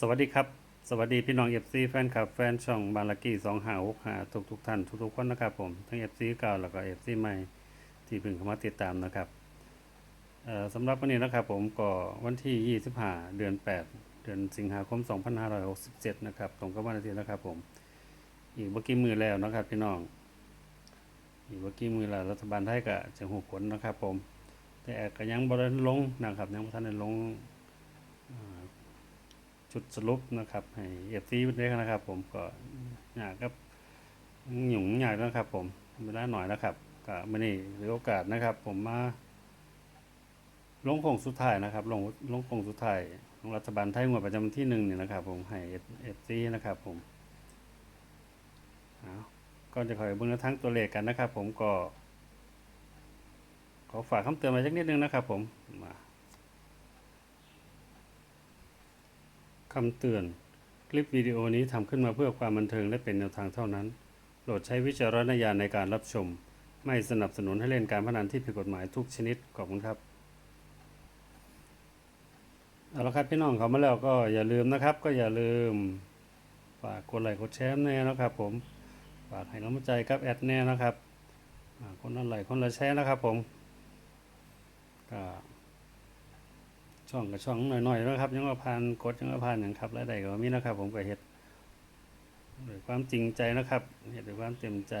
สวัสดีครับ สวัสดีพี่น้องเอฟซีแฟนคลับแฟนช่องบาลากี้สองหาหกหาทุกทุกท่านทุกทุกคนนะครับผมทั้งเอฟซีเก่าแล้วก็เอฟซีใหม่ที่เพิ่งเข้ามาติดตามนะครับสำหรับวันนี้นะครับผมก็วันที่25เดือน8เดือนสิงหาคม2567นห้าร้อยหกสิบเจ็ดนะครับตรงกับวันอาทิตย์นะครับผมอีกเมื่อกี้มือแล้วนะครับพี่น้องอีกเมื่อกี้มือแล้วรัฐบาลไทยก็จะหูผลนะครับผมแต่ก็ยังบริลงนะครับยังบ่ทันได้ลง ชุดสรุปนะครับให้เอฟซีได้นะครับ ผมก็อยากกับหยุ่งอยากนะครับ ผมเวลาหน่อยนะครับก็ไม่นี่หรือโอกาสนะครับ ผมมาลงคงสุดท้ายนะครับลงลงคงสุดท้ายของรัฐบาลไทยงวดประจำที่หนึ่งเนี่ยนะครับ ผมให้เอฟซีนะครับ ผมก่อนจะขอเบิ่งแนวทั้งตัวเลขกันนะครับ ผมก็ ขอฝากคำเตือนไว้สักนิดนึงนะครับ ผมมา คำเตือน คลิปวิดีโอนี้ทำขึ้นมาเพื่อความบันเทิงและเป็นแนวทางเท่านั้น โปรดใช้วิจารณญาณในการรับชม ไม่สนับสนุนให้เล่นการพนันที่ผิดกฎหมายทุกชนิด ขอบคุณครับ เอาละครับพี่น้องเขามาแล้วก็อย่าลืมนะครับ ก็อย่าลืมฝากกดไลค์กดแชร์แน่นะครับ ผม ฝากให้กำลังใจกับแอดแน่นะครับคนละไลค์คนละแชร์นะครับผมก็ ช่องกับช่องหน่อยๆนะครับยังว่าผ่านกดยังว่าผ่านอย่างครับรายได้ก็มีนะครับ ผมก็เฮ็ดด้วยความจริงใจนะครับเฮ็ดด้วยความเต็มใจ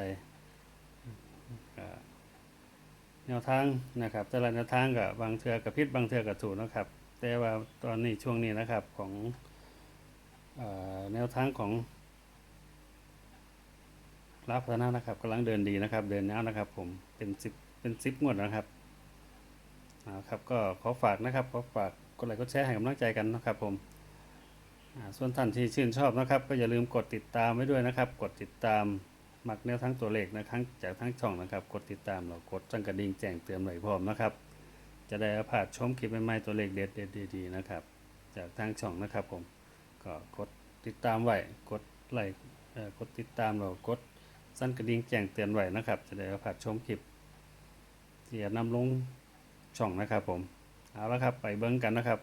แนวทางนะครับ แต่ละแนวทางก็บบางเทือกับพิษบางเทือกับถูกนะครับ แต่ว่าตอนนี้ช่วงนี้นะครับของอแนวทางของรับพัฒนานะครับกำลังเดินดีนะครับ เดินยาวนะครับ ผมเป็นสิบเป็นสิบงวดนะครับ อ่าครับก็ขอฝากนะครับขอฝากกดไลค์กดแชร์ให้กำลังใจกันนะครับผมอ่าส่วนท่านที่ชื่นชอบนะครับ ก็อย่าลืมกดติดตามไว้ด้วยนะครับ กดติดตามมักแนวทั้งตัวเลขนะทั้งจากทั้งช่องนะครับ กดติดตามเรากดจังกระดิ่งแจ้งเตือนไว้พร้อมนะครับ จะได้ผ่านชมคลิปใหม่ๆตัวเลขเด็ดๆดีๆนะครับ จากทางช่องนะครับผมก็กดติดตามไว้กดไลค์กดติดตามเรากดสั่นกระดิ่งแจ้งเตือนไว้นะครับ จะได้ผ่านชมคลิปที่จะนำลง ช่องนะครับผม เอาละครับไปเบิ้งกันนะครับ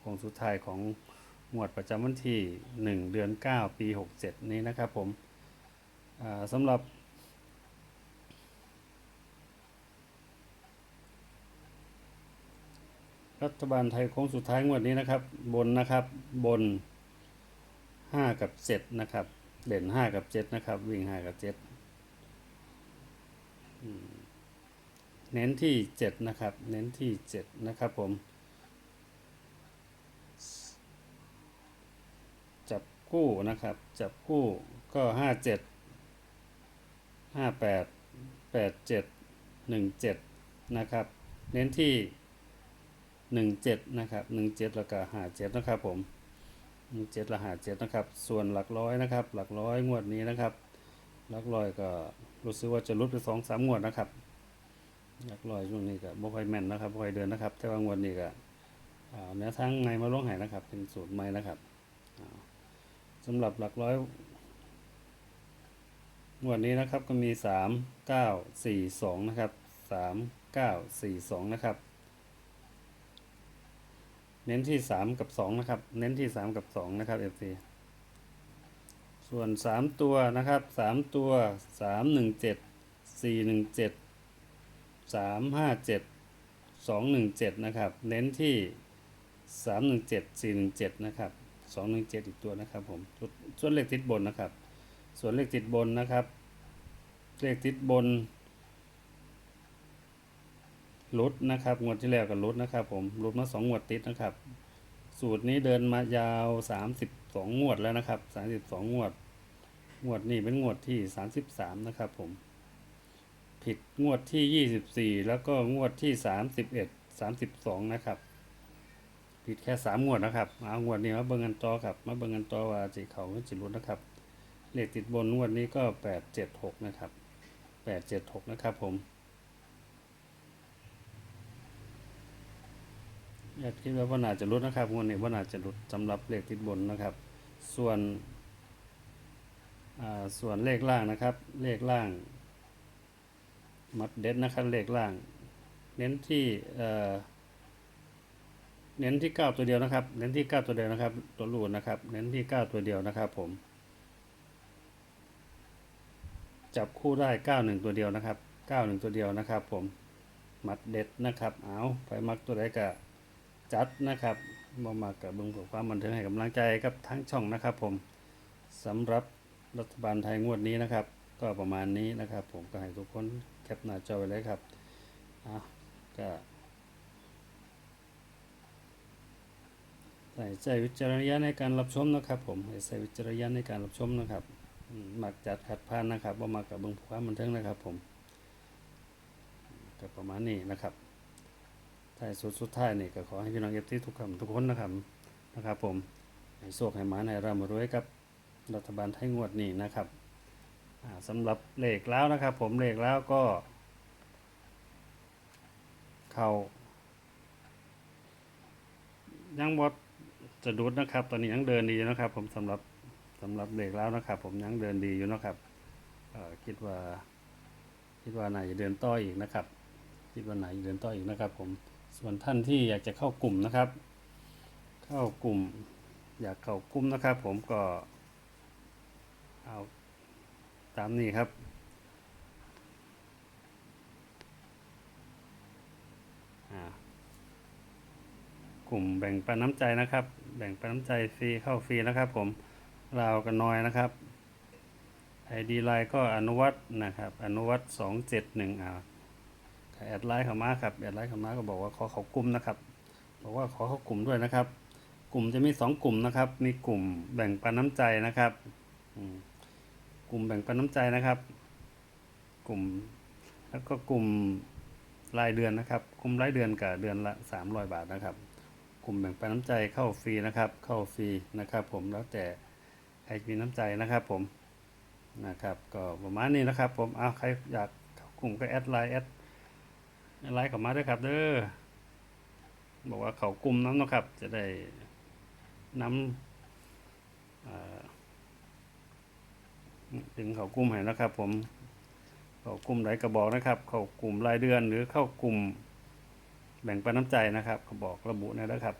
โค้งสุดท้ายของหมวดประจำวันที่ 1 เดือน 9 ปี 67 นี้นะครับผมสำหรับรัฐบาลไทยโค้งสุดท้ายงวดนี้นะครับ บนนะครับบน 5 กับ 7 นะครับ เด่น 5 กับ 7 นะครับ วิ่ง 5 กับ7 เน้นที่ 7 นะครับ เน้นที่ 7 นะครับผม จับคู่นะครับ จับคู่ก็ 5 7 5 8 8 7 1 7 นะครับ เน้นที่ 1 7 นะครับ 1 7 แล้วก็5 7 นะครับผม 1 7และ5 7 นะครับ ส่วนหลักร้อยนะครับ หลักร้อยงวดนี้นะครับ หลักร้อยก็รู้สึกว่าจะลดไป2 3งวดนะครับ หลักร้อยช่วงนี้ก็บ่ค่อยแม่นนะครับบ่ค่อยเดินนะครับ แต่ว่างวดนี้ก็อ่าแนวทางใหม่มาลงให้นะครับ เป็นสูตรใหม่นะครับอ่าสำหรับหลักร้อยงวดนี้นะครับก็มีสามเก้าสี่สองนะครับสามเก้าสี่สองนะครับ เน้นที่สามกับสองนะครับ เน้นที่สามกับสองนะครับเอฟซีส่วนสามตัวนะครับสามตัวสามหนึ่งเจ็ดสี่หนึ่งเจ็ด สามห้าเจ็ดสองหนึ่งเจ็ดนะครับ เน้นที่สามหนึ่งเจ็ดสี่หนึ่งเจ็ดนะครับสองหนึ่งเจ็ดอีกตัวนะครับผมส่วนส่วนเลขติดบนนะครับ ส่วนเลขติดบนนะครับ เลขติดบนลดนะครับงวดที่แล้วก็ลดนะครับ ผมลดมาสองงวดติดนะครับ สูตรนี้เดินมายาวสามสิบสองงวดแล้วนะครับสามสิบสองงวด งวดนี้เป็นงวดที่สามสิบสามนะครับผม ผิดงวดที่ 24 แล้วก็งวดที่ 31 32 นะครับ ผิดแค่ 3 งวดนะครับเอางวดนี้มาเบิ่งกันต่อครับ มาเบิ่งกันต่อว่าสิเขาสิรุดนะครับ เลขติดบนงวดนี้ก็ 876 นะครับ 876 นะครับผมอยากคิดว่าว่าน่าจะรุดนะครับงวดนี้ว่าน่าจะรุดสำหรับเลขติดบนนะครับ ส่วนส่วนเลขล่างนะครับ เลขล่าง มัดเด็ดนะครับเลขล่าง เน้นที่เอ่อเน้นที่เก้าตัวเดียวนะครับ เน้นที่เก้าตัวเดียวนะครับ ตัวรูดนะครับ เน้นที่เก้าตัวเดียวนะครับ ผม จับคู่ได้เก้าหนึ่งตัวเดียวนะครับเก้าหนึ่งตัวเดียวนะครับ ผม มัดเด็ดนะครับ เอาไปมักตัวใดก็จัดนะครับบ่มากับเบิ่งเพื่อความบันเทิงให้กำลังใจกับทั้งช่องนะครับ ผมสำหรับรัฐบาลไทยงวดนี้นะครับ ก็ประมาณนี้นะครับ ผมก็ให้ทุกคน แคปหน้าจอไว้เลยครับอะก็ใส่ใจวิจารณญาณในการรับชมนะครับ ผมใส่วิจารณญาณในการรับชมนะครับมักจัดขัดพานนะครับบ่มากับเบิ่งความบันเทิงนะครับ ผมก็ประมาณนี้นะครับท้ายสุดสุดท้ายนี่ก็ขอให้พี่น้องเอฟซีทุกคำทุกคนนะครับนะครับ ผมให้โชคให้หมาให้ร่ำรวยกับรัฐบาลไทยงวดนี้นะครับ สำหรับเลขแล้วนะครับ ผมเลขแล้วก็ เขายังบดจะดุดนะครับ ตอนนี้ยังเดินดีนะครับ ผมสำหรับสำหรับเลขแล้วนะครับ ผมยังเดินดีอยู่นะครับคิดว่า คิดว่าน่าจะเดินต่ออีกนะครับ คิดว่าไหนเดินต่ออีกนะครับ ผมส่วนท่านที่อยากจะเข้ากลุ่มนะครับ เข้ากลุ่ม อยากเข้ากลุ่มนะครับ ผมก็เอา ตามนี้ครับกลุ่มแบ่งปันน้ำใจนะครับ แบ่งปันน้ำใจฟรีเข้าฟรีนะครับ ผมลาวกันน้อยนะครับไอดีไลน์ก็อนุวัตนะครับ อนุวัตสองเจ็ดหนึ่งอ่าแอดไลน์เข้ามาครับแอดไลน์เข้ามาก็บอกว่าขอเขากลุ่มนะครับบอกว่าขอเขากลุ่มด้วยนะครับ กลุ่มจะมีสองกลุ่มนะครับ มีกลุ่มแบ่งปันน้ำใจนะครับอืม กลุ่มแบ่งปันน้ำใจนะครับ กลุ่มแล้วก็กลุ่มรายเดือนนะครับ กลุ่มรายเดือนกับเดือนละสามร้อยบาทนะครับ กลุ่มแบ่งปันน้ำใจเข้าฟรีนะครับ เข้าฟรีนะครับ ผมแล้วแต่ใครมีน้ำใจนะครับ ผมนะครับก็ประมาณนี้นะครับ ผมเอาใครอยากเข้ากลุ่มก็แอดไลน์แอดไลค์เข้ามาด้วยครับ เด้อบอกว่าเขากลุ่มน้ำนะครับ จะได้น้ำ ถึงเขากลุ่มให้นะครับ ผมเขากลุ่มไหนก็บอกนะครับ เขากลุ่มรายเดือนหรือเข้ากลุ่ม แบ่งปันน้ำใจนะครับเขาบอกระบุนะนะครับ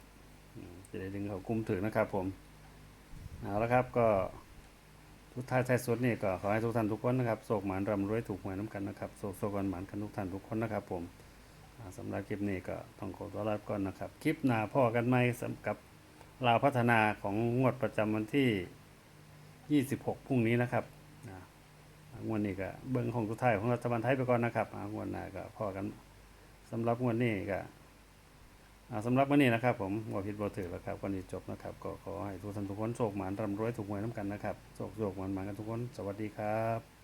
จะได้ดึงเขากลุ่มถือนะครับ ผมเอาละครับก็ทุกท่ายท้สุดนี่ก็ขอให้ทุกท่านทุกคนนะครับโศกหมานรำรวยถูกหวยน้ำกันนะครับโศกโศกกันหมานกันทุกท่านทุกคนนะครับ ผมอ่าสำหรับคลิปนี้ก็ต้องขอตัวลาก่อนนะครับ คลิปหน้าพ่อกันไหมสำกับลาวพัฒนาของงวดประจำวันที่ 26 พรุ่งนี้นะครับ งวดนี้ก็เบิ้งของสุดท้ายของรัฐบาลไทยไปก่อนนะครับงวดหน้าก็พอกันสำหรับงวดนี้ก็อ่าสำหรับวันนี้นะครับ ผมว่าผิดบ่ถือแล้วครับวันนี้จบนะครับ ก็ขอให้ทุกท่านทุกคนโชคหมานร่ำรวยถูกหวยน้ำกันนะครับโชคโชคหมานหมานกันทุกคน สวัสดีครับ